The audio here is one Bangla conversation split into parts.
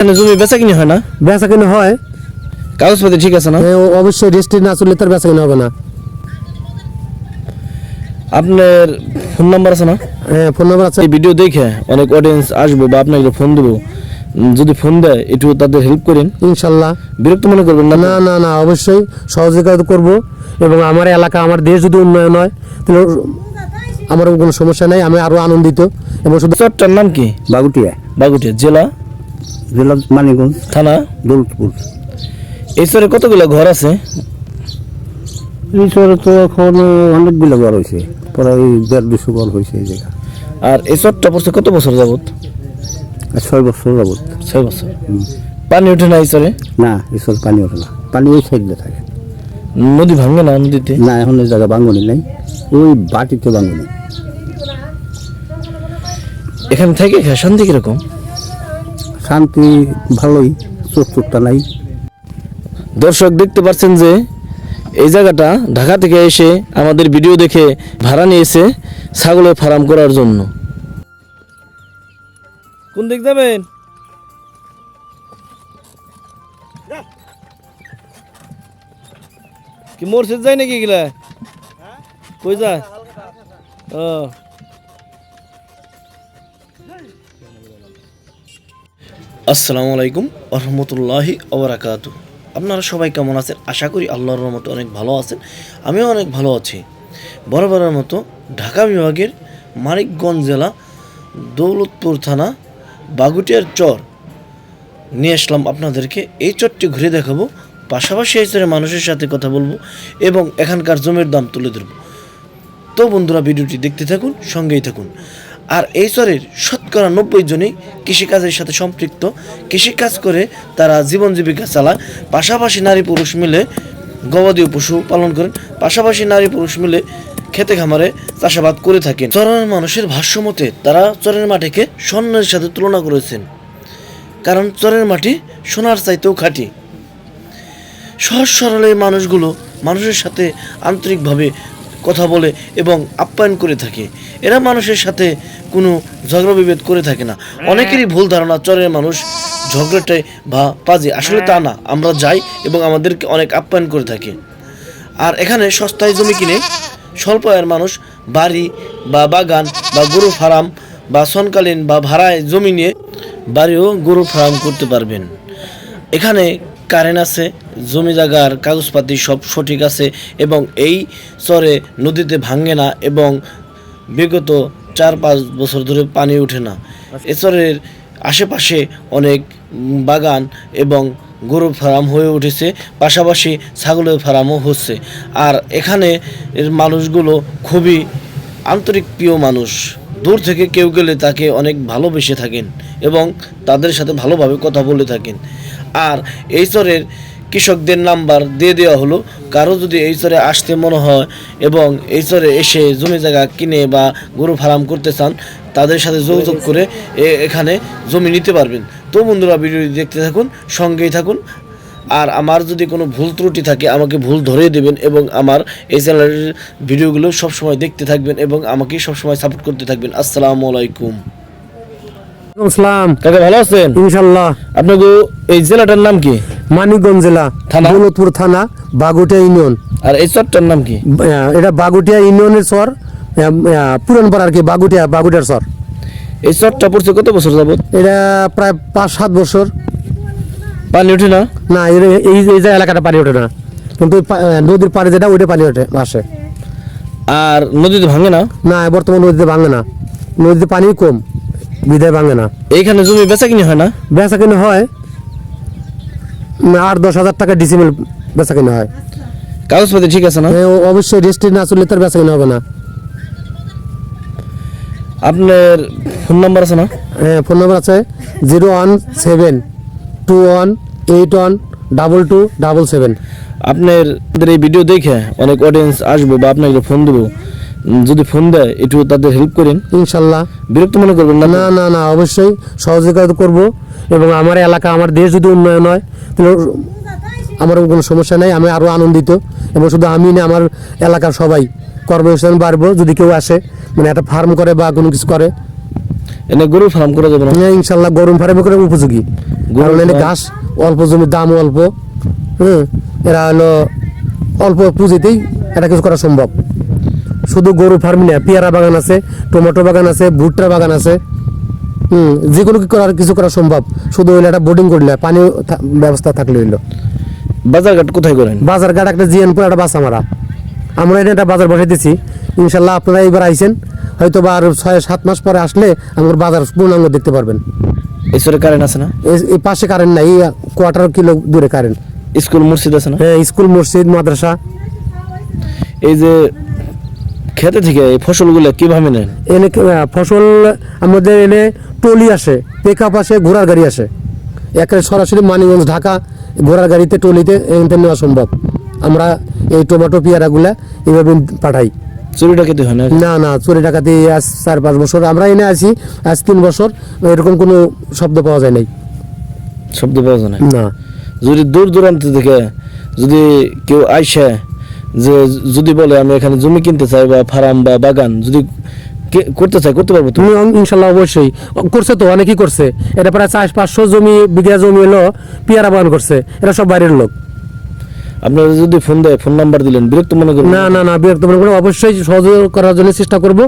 এখানে জমি বেচা কিনে হয় না? বেচা কিনে হয়। কাগজপাতি ঠিক আছে না? অবশ্যই রেজিস্ট্রি না চললে তার বেচা কিনে হবে না। আপনার ফোন নাম্বার আছে না? হ্যাঁ ফোন নাম্বার আছে। এই ভিডিও দেখে অনেক অডিয়েন্স আসবে বা আপনাকে ফোন দেবো। যদি ফোন দেয় একটু তাদের হেল্প করেন। ইনশাল্লাহ। বিরক্ত মনে করবেন না না না না অবশ্যই সহযোগিতা করব এবং আমার এলাকা আমার দেশ যদি উন্নয়ন হয় তাহলে আমার কোনো সমস্যা নেই আমি আরও আনন্দিত এবং শুধু চরটার নাম কি? বাগুটিয়া। বাগুটিয়া জেলা? জেলা মানিগঞ্জ থানা? দৌলতপুর। এই চরে কতগুলো ঘর আছে? এই শহরে তো এখন অনেকগুলো ঘর হয়েছে প্রায় দেড় দুশো ঘর হয়েছে এই জায়গা আর এই চরটা পড়ছে কত বছর যাবত ছয় বছর যাবত ছয় বছর। পানি ওঠে না এই চরে? না এসব পানি ওঠে না। পানি ওই সাইডে থাকে। নদী ভাঙে না নদীতে? না এখন ওই জায়গা বাঙ্গনি নাই। ওই বাটিতে বাঙ্গনি এখানে থেকে শান্তি কীরকম? শান্তি ভালোই চোখ চোখটা নাই। দর্শক দেখতে পাচ্ছেন যে এই জায়গাটা ঢাকা থেকে এসে আমাদের ভিডিও দেখে ভাড়া নিয়েছে ছাগলের ফার্ম করার জন্য। কোন দিক যাবেন? কি মসজিদ যায় নাকি গেলা কই যায়? ও। আসসালামু আলাইকুম রহমতুল্লাহি ওবরাকাত আপনারা সবাই কেমন আছেন? আশা করি আল্লাহর রহমতে অনেক ভালো আছেন, আমিও অনেক ভালো আছি। বরাবরের মতো ঢাকা বিভাগের মানিকগঞ্জ জেলা দৌলতপুর থানা বাগুটিয়ার চর নিয়ে আসলাম আপনাদেরকে। এই চরটি ঘুরে দেখাবো, পাশাপাশি এই চরের মানুষের সাথে কথা বলব এবং এখানকার জমির দাম তুলে ধরবো। তো বন্ধুরা, ভিডিওটি দেখতে থাকুন, সঙ্গেই থাকুন। আর এই চরের শতকরা নব্বই জনই কৃষিকাজের সাথে সম্পৃক্ত। কৃষিকাজ করে তারা জীবন জীবিকা চালায়। পাশাপাশি নারী পুরুষ মিলে গবাদি পশু পালন করেন। পাশাপাশি নারী পুরুষ মিলে খেতে খামারে চাষাবাদ করে থাকেন। চরের মানুষের ভাষ্য মতে তারা চরের মাটিকে স্বর্ণের সাথে তুলনা করেছেন। কারণ চরের মাটি সোনার চাইতেও খাঁটি। সহজ সরল এই মানুষগুলো মানুষের সাথে আন্তরিকভাবে কথা বলে এবং আপ্যায়ন করে থাকে। এরা মানুষের সাথে কোনো ঝগড়া বিভেদ করে থাকে না। অনেকেরই ভুল ধারণা চরের মানুষ ঝগড়াটাই বা পাজে আসলে তা না। আমরা যাই এবং আমাদেরকে অনেক আপ্যায়ন করে থাকে। আর এখানে সস্তায় জমি কিনে স্বল্প আয়ের মানুষ বাড়ি বা বাগান বা গরু ফার্ম বা সনকালীন বা ভাড়ায় জমি নিয়ে বাড়িও গরু ফার্ম করতে পারবেন। এখানে কারেন্ট আছে, জমি জায়গার কাগজপাতি সব সঠিক আছে এবং এই চরে নদীতে ভাঙে না এবং বিগত চার পাঁচ বছর ধরে পানি ওঠে না। এ চরের আশেপাশে অনেক বাগান এবং গরু ফার্ম হয়ে উঠেছে, পাশাপাশি ছাগলের ফার্মও হচ্ছে। আর এখানে এর মানুষগুলো খুবই আন্তরিক প্রিয় মানুষ। দূর থেকে কেউ গেলে তাকে অনেক ভালোবেসে থাকেন এবং তাদের সাথে ভালোভাবে কথা বলে থাকেন। আর এই চরের কৃষকদের নাম্বার দিয়ে দেওয়া হলো। কারও যদি এই চরে আসতে মনে হয় এবং এই চরে এসে জমি জায়গা কিনে বা গরু ফার্ম করতে চান, তাদের সাথে যোগাযোগ করে এখানে জমি নিতে পারবেন। তো বন্ধুরা ভিডিও দেখতে থাকুন, সঙ্গেই থাকুন। আর আমার যদি কোনো ভুল ত্রুটি থাকে, আমাকে ভুল ধরে দেবেন এবং আমার এই চ্যানেলের ভিডিওগুলো সবসময় দেখতে থাকবেন এবং আমাকে সবসময় সাপোর্ট করতে থাকবেন। আসসালামু আলাইকুম। কাকা ভালো আছেন? ইনশাল্লাহ আপনাকে এই জেলাটার নাম কি? মানিকগঞ্জ জেলা থানা? দৌলতপুর থানা বাগুটিয়া ইউনিয়ন। আর এই চরটার নাম কি? এটা বাগুটিয়া ইউনিয়নের চর পুরানপাড়া আর কি বাগুটিয়া বাগুটিয়ার চর। এই চরটা পড়ছে কত বছর যাবত এটা প্রায় পাঁচ সাত বছর। পানি ওঠে না? না এই এই যে এলাকাটা পানি ওঠে না। কিন্তু নদীর পাড়ে যেটা ওইটা পানি ওঠে আসে। আর নদীতে ভাঙে না? না বর্তমান নদীতে ভাঙে না। নদীতে পানি কম। বিধায় ভাঙে না। এইখানে জমি বেচা কিনে হয় না? বেচা কিনে হয় আট দশ হাজার টাকা ডিসিমেল বেচা কিনে হয়। কাগজপাতি ঠিক আছে না? অবশ্যই রেজিস্ট্রি না চললে তার বেচা কিনে হবে না। আপনার ফোন নাম্বার আছে না? হ্যাঁ ফোন নাম্বার আছে zero one seven two one eight one double two double seven. আপনার আপনাদের এই ভিডিও দেখে অনেক অডিয়েন্স আসবে বা আপনাকে ফোন দেবো। যদি ফোন দেয় একটু তাদের হেল্প করেন। ইনশাল্লাহ। বিরক্ত মনে করবেন না না না না অবশ্যই সহযোগিতা করব এবং আমার এলাকা আমার দেশ যদি উন্নয়ন হয় তাহলে আমার কোনো সমস্যা নেই আমি আরও আনন্দিত এবং শুধু আমি না আমার এলাকার সবাই কর্মসংস্থান বাড়বো যদি কেউ আসে মানে একটা ফার্ম করে বা কোনো কিছু করে। এনে গরু ফার্ম করা যাবে না? হ্যাঁ, ইনশাল্লাহ গরম ফার্মে করে উপযোগী। কারণ এনে? ঘাস অল্প জমির দাম অল্প হ্যাঁ এরা হলো অল্প পুঁজিতেই এটা কিছু করা সম্ভব। শুধু গরু ফার্ম না পেয়ারা বাগান আছে টমেটো বাগান আছে ভুট্টার বাগান আছে। হুম যে কোনো করার কিছু করা সম্ভব। শুধু হইলে একটা বোর্ডিং করলে পানি ব্যবস্থা থাকলে হইল। বাজার ঘাট কোথায় করেন? বাজার ঘাট একটা জিএনপুর একটা বাস আমরা আমরা এটা একটা বাজার বসে দিচ্ছি ইনশাল্লাহ আপনারা এইবার আইছেন হয়তো বা আর ছয় সাত মাস পরে আসলে আমার বাজার পূর্ণাঙ্গ দেখতে পারবেন। ঈশ্বরে কারেন্ট আছে না? এই- পাশে কারেন্ট নাই কোয়ার্টার কিলো দূরে কারেন্ট স্কুল মসজিদ আছে না? হ্যাঁ স্কুল মসজিদ মাদ্রাসা। এই যে খেতে থেকে এই ফসলগুলো কীভাবে নেন? এনে ফসল আমাদের এনে টলি আসে পিক আপ আসে ঘোড়ার গাড়ি আসে। একেবারে সরাসরি মানিগঞ্জ ঢাকা ঘোড়ার গাড়িতে টলিতে এখান নেওয়া সম্ভব। আমরা এই টমেটো পেয়ারাগুলা এইভাবে পাঠাই। চুরি ডাকাতি হয় না না না চুরি ডাকাতি আজ চার পাঁচ বছর। আমরা এনে আছি আজ তিন বছর এরকম কোনো শব্দ পাওয়া যায় নাই। শব্দ পাওয়া যায় না না। যদি দূর দূরান্ত থেকে যদি কেউ আইসে যে যদি বলে আমি এখানে জমি কিনতে চাই বা ফার্ম বা বাগান যদি করতে চাই করতে পারব তুমি ইনশাল্লাহ অবশ্যই। করছে তো অনেকেই করছে। এটা প্রায় চার পাঁচশো জমি বিঘা জমি হলো পেয়ারা বাগান করছে। এটা সব বাইরের লোক। আপনারা যদি ফোন দেয় ফোন নাম্বার দিলেন বিরক্ত মনে করবেন? না না না বিরক্ত মনে করে অবশ্যই সহযোগ করার জন্য চেষ্টা করব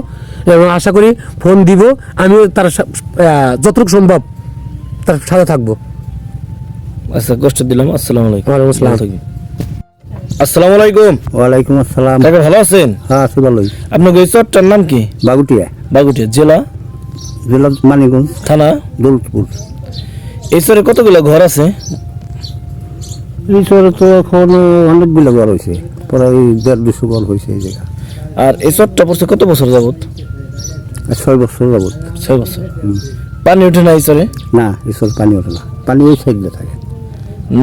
এবং আশা করি ফোন দিব। আমিও তার যতটুকু সম্ভব তার সাথে থাকব। আচ্ছা কষ্ট দিলাম। আসসালামু আলাইকুম। ওয়ালাইকুম আসসালাম। আসসালামু আলাইকুম। ওয়ালাইকুম আসসালাম। কাকা ভালো আছেন? হ্যাঁ আছি ভালোই। আপনার এই চরটার নাম কি? বাগুটিয়া। বাগুটিয়া জেলা? জেলা মানিগঞ্জ থানা? দৌলতপুর। এই চরে কতগুলো ঘর আছে? এই শহরে তো এখন অনেকগুলো ঘর হয়েছে প্রায় দেড় দুশো ঘর হয়েছে এই জায়গা আর এই চরটা পড়ছে কত বছর যাবত ছয় বছর যাবত ছয় বছর। পানি ওঠে না এই চরে না এসব পানি ওঠে না। পানি ওই সাইডে থাকে।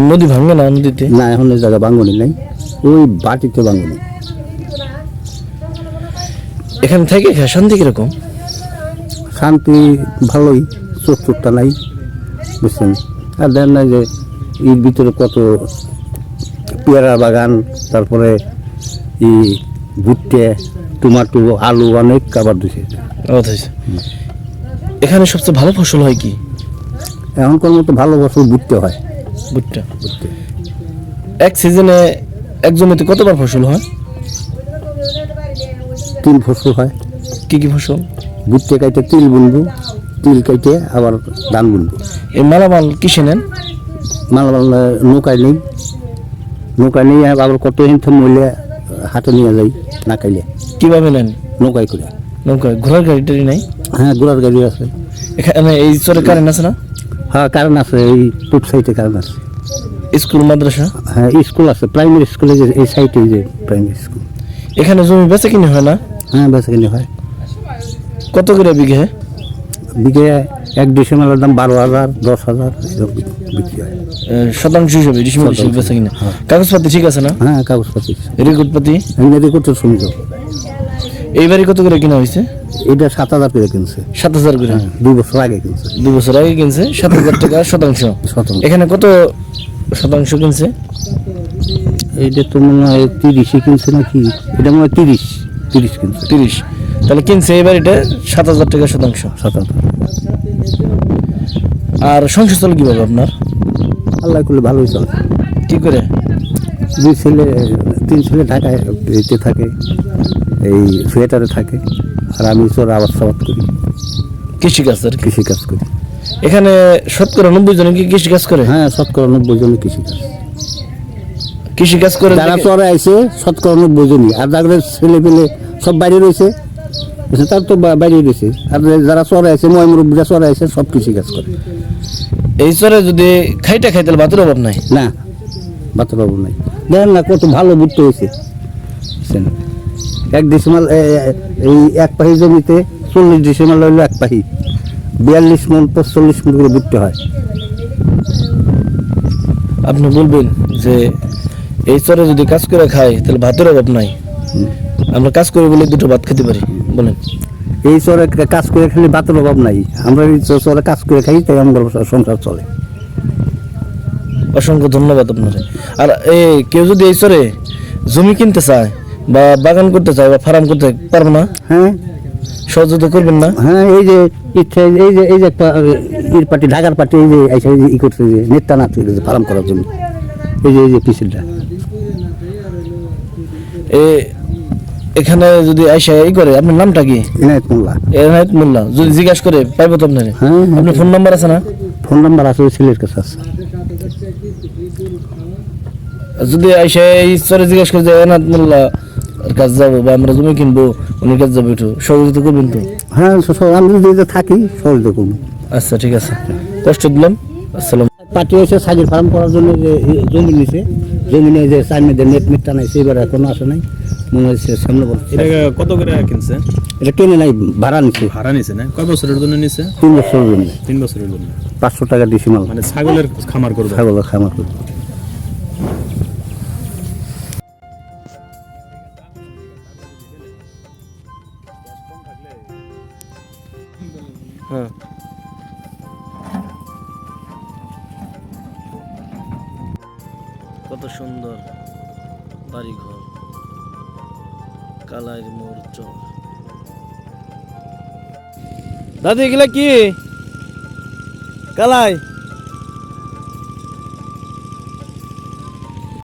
নদী ভাঙে না নদীতে? না এখন এই জায়গা বাঙ্গনি নাই? ওই বাটিতে বাঙ্গনি এখান থেকে শান্তি কীরকম? শান্তি ভালোই চোখ চোখটা নাই বুঝছেন? আর দেন না যে এর ভিতরে কত পেয়ারা বাগান তারপরে ই ভুট্টে টমাটো আলু অনেক কাবার দিছে। এখানে সবচেয়ে ভালো ফসল হয় কি? এখনকার মতো ভালো ফসল ভুট্টে হয়। ভুট্টা এক সিজনে এক জমিতে কতবার ফসল হয়? তিল ফসল হয়। কি কি ফসল? ভুট্টে কাইটে তিল বুনবো তিল কাইটে আবার ধান বুনবো। এই মালামাল কিসে নেন? মালামাল নৌকায় নেই। নৌকায় নেই আবার কত হিংসা মহিলা হাতে নিয়ে যাই না খাইলে কীভাবে নেন? নৌকায় করে। নৌকা ঘোড়ার গাড়ি টাড়ি নাই? হ্যাঁ ঘোড়ার গাড়ি আছে। এখানে এই চরে কারেন্ট আছে না? হ্যাঁ কারণ আছে এই পূব সাইডে কারণ আছে। স্কুল মাদ্রাসা? হ্যাঁ স্কুল আছে প্রাইমারি স্কুলে যে এই সাইডে যে প্রাইমারি স্কুল এখানে জমি বেচা কিনে হয় না? হ্যাঁ বেসিক্যালি হয়। কত করে বিঘে? বিঘে এক ডিসেম্বরের দাম বারো হাজার দশ হাজার এরকম বিক্রি হয়। শতাংশ হিসাবে ডিসেম্বর হিসাবে বেচা কিনা। কাগজপাতি ঠিক আছে না? হ্যাঁ কাগজপাতি। রেকর্ডপাতি? এমনি করতে শুনছো এইবারই কত করে কিনা হয়েছে এটা সাত হাজার করে কিনছে। সাত হাজার করে? হ্যাঁ দুই বছর আগে কিনছে। দু বছর আগে কিনছে? সাত হাজার টাকা শতাংশ। শতাংশ। এখানে কত শতাংশ কিনছে? এইটা তো মনে হয় তিরিশে কিনছে নাকি? এটা মনে হয় তিরিশ তিরিশ কিনছে। তিরিশ। তাহলে কিনছে এবার এটা সাত হাজার টাকা শতাংশ। সাত হাজার। আর সংসার চলে কীভাবে আপনার? আল্লাহ করলে ভালোই চলে। কি করে? দুই ছেলে তিন ছেলে ঢাকায় থাকে। এই সোয়েটারে থাকে। আর আমি তোর আবাদ সাবাদ করি। কৃষিকাজ আর কৃষিকাজ কৃষি করি। এখানে শতকরা নব্বই জন কি কৃষিকাজ করে? হ্যাঁ শতকরা নব্বই জনই কৃষি কাজ কৃষি কাজ করে যারা চরে আইছে শতকরা নব্বই জনই। আর যাদের ছেলে পেলে সব বাইরে রয়েছে। তার তো বাইরে রয়েছে। আর যারা চরে আছে ময় মুরব্বীরা চরে আছে সব কৃষি কাজ করে। এই চরে যদি খাইটা খাই তাহলে ভাতের অভাব নাই? না বাচ্চা বাবু নাই। দেখেন না কত ভালো বুঝতে হয়েছে? এক ডিসেম্বর এই এক পাহি জমিতে চল্লিশ ডিসেম্বর হইল এক পাহি। বিয়াল্লিশ মন পঁচল্লিশ মন করে বুঝতে হয়। আপনি বলবেন যে এই চরে যদি কাজ করে খাই তাহলে ভাতের অভাব নাই। আমরা কাজ করে বলে দুটো ভাত খেতে পারি বলেন। এই চরে কাজ করে খালি ভাতের অভাব নাই। আমরা এই চরে কাজ করে খাই তাই আমার সংসার চলে। অসংখ্য ধন্যবাদ আপনার। আর এই কেউ যদি এই চরে জমি কিনতে চায় বা বাগান করতে চায় বা ফার্ম করতে পারবে না? হ্যাঁ। সহযোগিতা করবেন না? হ্যাঁ এই যে ইচ্ছা এই যে এই যে ইর পার্টি ঢাকার পার্টি এই যে এই যে ই করছে যে নেতা না ফার্ম করার জন্য। এই যে এই যে পিছিলটা এ এখানে যদি আইসা ই করে আপনার নামটা কি? এনায়ত মোল্লা। এনায়েত মোল্লা যদি জিজ্ঞাসা করে পাইবো তো আপনার? হ্যাঁ, হ্যাঁ। আপনার ফোন নাম্বার আছে না? ফোন নাম্বার আছে ওই ছেলের কাছে আছে। যদি আইসা এই স্তরে জিজ্ঞাসা করে যে এনায়েত মোল্লা কাছে যাব বা আমরা জমি কিনবো উনি কাছে যাব একটু সহযোগিতা করবেন তো? হ্যাঁ আমি যদি থাকি সহযোগিতা করব। আচ্ছা ঠিক আছে। কষ্ট দিলাম। আসসালাম। পার্টি এসে সাগির ফার্ম করার জন্য যে জমি নিছে। জমি নিয়ে যে চাইনিদের নেট মিটটা নাই সেইবার এখনও আসে নাই। মনে হচ্ছে সামনে এটা কত করে কিনছে? এটা কেনে নাই ভাড়া নিছে। ভাড়া নিছে না? কয় বছরের জন্য নিছে? তিন বছরের জন্য। তিন বছরের জন্য। পাঁচশো টাকা দিছি মাল মানে ছাগলের খামার করবে। ছাগলের খামার করব। কত সুন্দর বাড়িঘর কালাইর মোড় চর। দাদি এগুলা কি? কালাই?